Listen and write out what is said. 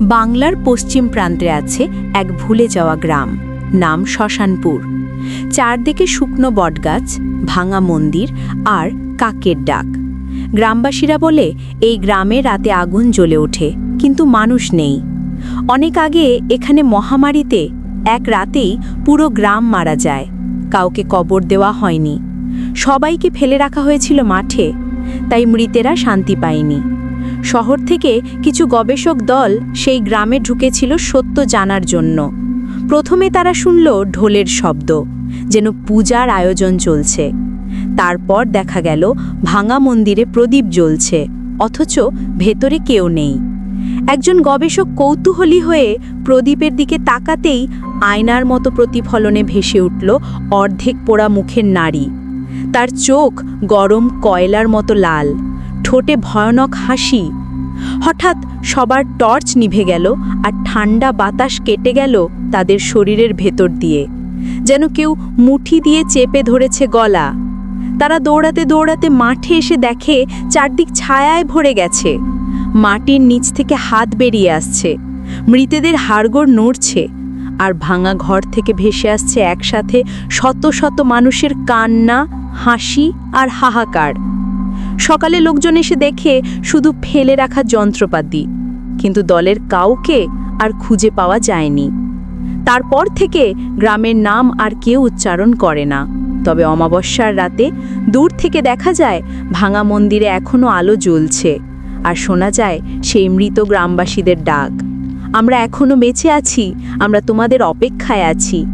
বাংলার পশ্চিম প্রান্তে আছে এক ভুলে যাওয়া গ্রাম, নাম শ্মশানপুর। চারদিকে শুকনো বটগাছ, ভাঙা মন্দির আর কাকের ডাক। গ্রামবাসীরা বলে, এই গ্রামে রাতে আগুন জ্বলে ওঠে, কিন্তু মানুষ নেই। অনেক আগে এখানে মহামারীতে এক রাতেই পুরো গ্রাম মারা যায়, কাউকে কবর দেওয়া হয়নি। সবাইকে ফেলে রাখা হয়েছিল মাঠে, তাই মৃতেরা শান্তি পায়নি। শহর থেকে কিছু গবেষক দল সেই গ্রামে ঢুকেছিল সত্য জানার জন্য। প্রথমে তারা শুনল ঢোলের শব্দ, যেন পূজার আয়োজন চলছে। তারপর দেখা গেল ভাঙা মন্দিরে প্রদীপ জ্বলছে, অথচ ভেতরে কেউ নেই। একজন গবেষক কৌতূহলী হয়ে প্রদীপের দিকে তাকাতেই আয়নার মতো প্রতিফলনে ভেসে উঠল অর্ধেক পোড়া মুখের নারী তার চোখ গরম কয়লার মতো লাল। ঠোঁটে ভয়ানক হাসি। হঠাৎ সবার টর্চ নিভে গেল আর ঠান্ডা বাতাস কেটে গেল তাদের শরীরের ভেতর দিয়ে। যেন কেউ মুঠি দিয়ে চেপে ধরেছে গলা। তারা দৌড়াতে দৌড়াতে মাঠে এসে দেখে চারদিক ছায়ায় ভরে গেছে। মাটির নিচ থেকে হাত বেরিয়ে আসছে। মৃতেদের হাড়গোড় নড়ছে আর ভাঙা ঘর থেকে ভেসে আসছে একসাথে শত শত মানুষের কান্না, হাসি আর হাহাকার। সকালে লোকজন এসে দেখে শুধু ফেলে রাখা যন্ত্রপাতি। কিন্তু দলের কাউকে আর খুঁজে পাওয়া যায়নি। তারপর থেকে গ্রামের নাম আর কেউ উচ্চারণ করে না। তবে অমাবস্যার রাতে দূর থেকে দেখা যায়, ভাঙা মন্দিরে এখনও আলো জ্বলছে। আর শোনা যায়, সেই মৃত গ্রামবাসীদের ডাক। আমরা এখনও বেঁচে আছি, আমরা তোমাদের অপেক্ষায় আছি।